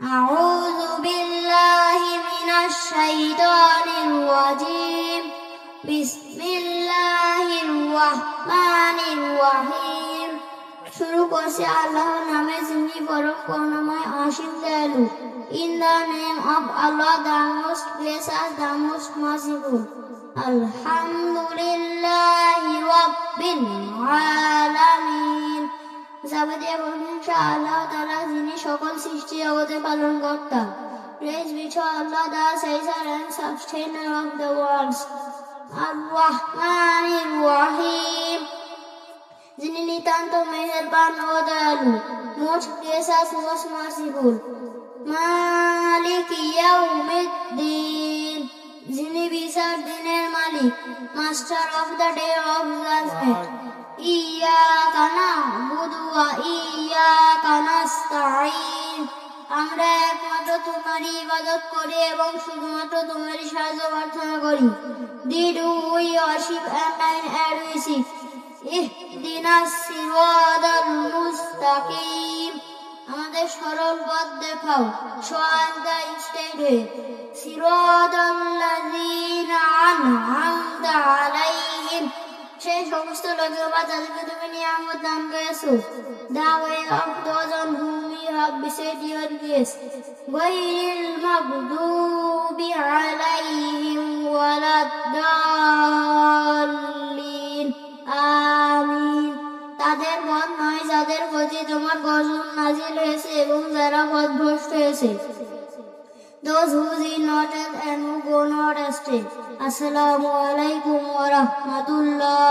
أعوذ بالله من الشيطان الرجيم بسم الله الرحمن الرحيم শুরু করছে আল্লাহর নামে যিনি পরম করুণাময় অসীম দয়ালু in the name of Allah the most gracious the most merciful আলহামদুলিল্লাহ রাব্বিল আলামিন যাবতীয় প্রশংসা আল্লাহ তাআলা যিনি সকল সৃষ্টি জগতে পালন কর্তা Praise. Ar-Rahman Ar-Rahim. যিনি নিতান্ত মেহেরবান ও দয়ালু মালিক ইয়াউমিদ্দিন, যিনি বিচার দিনের মালিক, master of the day of judgment ওয়া ইয়াকা নাস্তাঈন আমরা একমাত্র তোমারই ইবাদত করি এবং শুধুমাত্র তোমারই সাহায্য প্রার্থনা করি। সিরাতাল মুস্তাকিম আমাদের সরল পথ দেখাও। দা আলাইহিম। সেই সমস্ত লোকের বা তুমি নিয়ামত দান করেছ। The way of those on whom you have blessed your grace গায়রিল মাগদুবি আলাইহিম ওয়ালাদ-দাল্লিন তাদের পথ নয় যাদের প্রতি তোমার গজব নাজিল হয়েছে এবং যারা পথভ্রষ্ট হয়েছে those who did not and who go not astray. Assalamu alaikum wa rahmatullah.